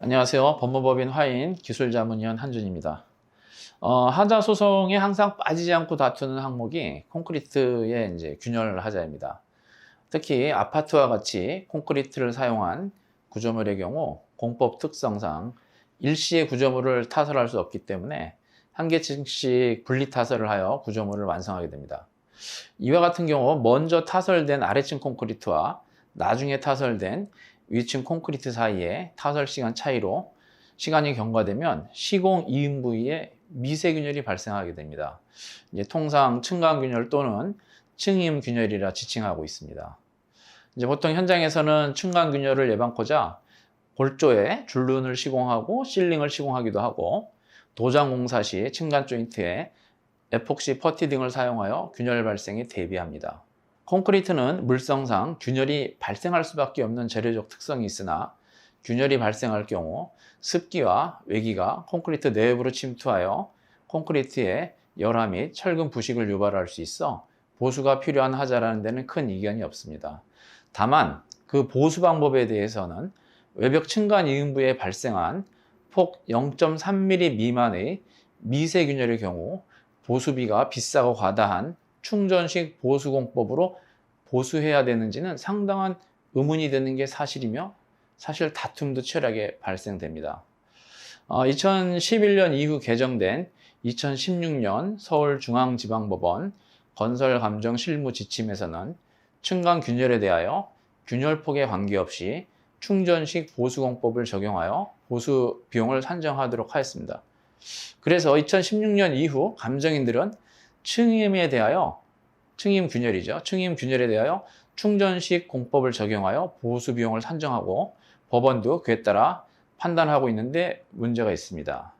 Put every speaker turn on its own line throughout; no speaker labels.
안녕하세요. 법무법인 화인 기술자문위원 한준입니다. 어, 하자 소송에 항상 빠지지 않고 다투는 항목이 콘크리트의 이제 균열 하자입니다. 특히 아파트와 같이 콘크리트를 사용한 구조물의 경우 공법 특성상 일시에 구조물을 타설할 수 없기 때문에 한 개층씩 분리 타설을 하여 구조물을 완성하게 됩니다. 이와 같은 경우 먼저 타설된 아래층 콘크리트와 나중에 타설된 위층 콘크리트 사이에 타설 시간 차이로 시간이 경과되면 시공 이음 부위에 미세균열이 발생하게 됩니다. 이제 통상 층간균열 또는 층임 균열이라 지칭하고 있습니다. 이제 보통 현장에서는 층간균열을 예방코자 골조에 줄눈을 시공하고 실링을 시공하기도 하고 도장 공사 시 층간 조인트에 에폭시 퍼티 등을 사용하여 균열 발생에 대비합니다. 콘크리트는 물성상 균열이 발생할 수밖에 없는 재료적 특성이 있으나 균열이 발생할 경우 습기와 외기가 콘크리트 내부로 침투하여 콘크리트에 열화 및 철근 부식을 유발할 수 있어 보수가 필요한 하자라는 데는 큰 이견이 없습니다. 다만 그 보수 방법에 대해서는 외벽 층간 이음부에 발생한 폭 0.3mm 미만의 미세균열의 경우 보수비가 비싸고 과다한 충전식 보수공법으로 보수해야 되는지는 상당한 의문이 드는 게 사실이며 사실 다툼도 치열하게 발생됩니다. 어, 2011년 이후 개정된 2016년 서울중앙지방법원 건설감정 실무 지침에서는 층간 균열에 대하여 균열폭에 관계없이 충전식 보수공법을 적용하여 보수 비용을 산정하도록 하였습니다. 그래서 2016년 이후 감정인들은 층임에 대하여 층임 균열이죠. 층임 균열에 대하여 충전식 공법을 적용하여 보수 비용을 산정하고 법원도 그에 따라 판단하고 있는데 문제가 있습니다.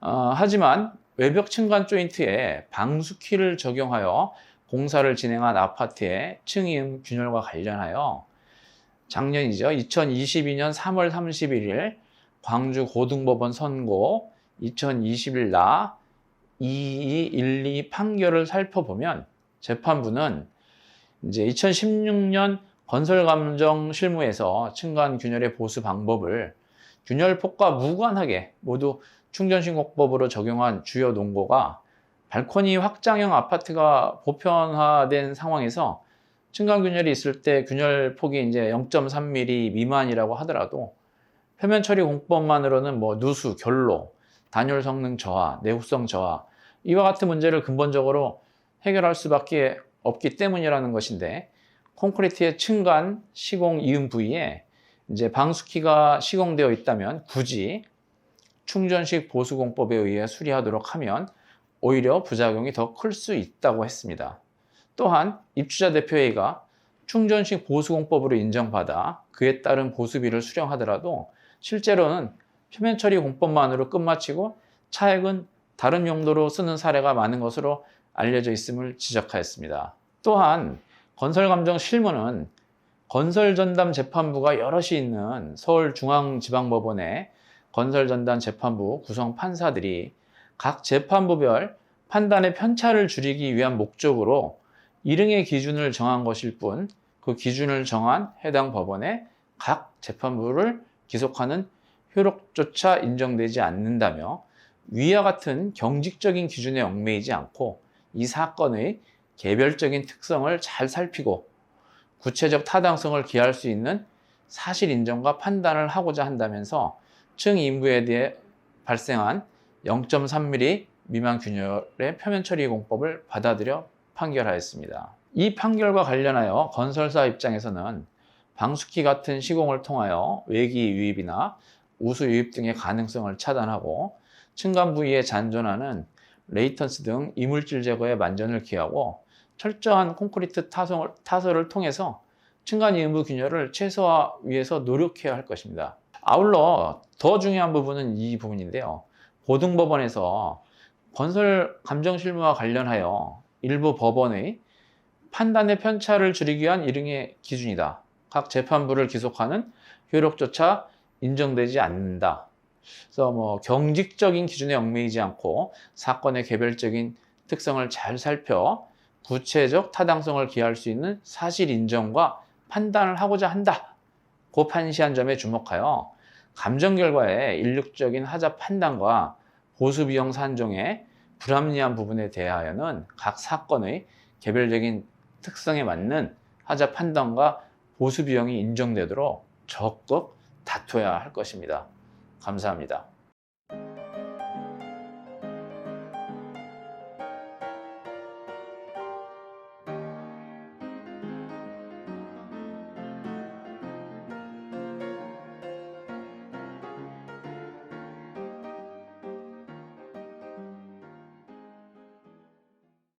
어, 하지만 외벽 층간 조인트에 방수키를 적용하여 공사를 진행한 아파트의 층임 균열과 관련하여 작년이죠. 2022년 3월 31일 광주 고등법원 선고 2021나 2212 판결을 살펴보면 재판부는 이제 2016년 건설감정 실무에서 층간 균열의 보수 방법을 균열폭과 무관하게 모두 충전신곡법으로 적용한 주요 논거가 발코니 확장형 아파트가 보편화된 상황에서 층간 균열이 있을 때 균열 폭이 이제 0.3mm 미만이라고 하더라도 표면 처리 공법만으로는 뭐 누수, 결로, 단열 성능 저하, 내후성 저하 이와 같은 문제를 근본적으로 해결할 수밖에 없기 때문이라는 것인데 콘크리트의 층간 시공 이음 부위에 이제 방수키가 시공되어 있다면 굳이 충전식 보수공법에 의해 수리하도록 하면 오히려 부작용이 더 클 수 있다고 했습니다. 또한 입주자 대표회의가 충전식 보수공법으로 인정받아 그에 따른 보수비를 수령하더라도 실제로는 표면 처리 공법만으로 끝마치고 차액은 다른 용도로 쓰는 사례가 많은 것으로 알려져 있음을 지적하였습니다. 또한 건설감정 실무는 건설전담 재판부가 여럿이 있는 서울중앙지방법원의 건설전담 재판부 구성 판사들이 각 재판부별 판단의 편차를 줄이기 위한 목적으로 일응의 기준을 정한 것일 뿐 그 기준을 정한 해당 법원의 각 재판부를 기속하는 효력조차 인정되지 않는다며 위와 같은 경직적인 기준에 얽매이지 않고 이 사건의 개별적인 특성을 잘 살피고 구체적 타당성을 기할 수 있는 사실 인정과 판단을 하고자 한다면서 층 인부에 대해 발생한 0.3mm 미만 균열의 표면 처리 공법을 받아들여 판결하였습니다. 이 판결과 관련하여 건설사 입장에서는 방수키 같은 시공을 통하여 외기 유입이나 우수 유입 등의 가능성을 차단하고 층간 부위에 잔존하는 레이턴스 등 이물질 제거에 만전을 기하고 철저한 콘크리트 타성을, 타설을 통해서 층간 이음부 균열을 최소화 위해서 노력해야 할 것입니다. 아울러 더 중요한 부분은 이 부분인데요. 고등법원에서 건설 감정 실무와 관련하여 일부 법원의 판단의 편차를 줄이기 위한 일응의 기준이다. 각 재판부를 기속하는 효력조차 인정되지 않는다. 그래서 뭐 경직적인 기준에 얽매이지 않고 사건의 개별적인 특성을 잘 살펴 구체적 타당성을 기할 수 있는 사실 인정과 판단을 하고자 한다. 고 판시한 점에 주목하여 감정 결과의 인력적인 하자 판단과 보수 비용 산정의 불합리한 부분에 대하여는 각 사건의 개별적인 특성에 맞는 하자 판단과 보수 비용이 인정되도록 적극 다투어야 할 것입니다. 감사합니다.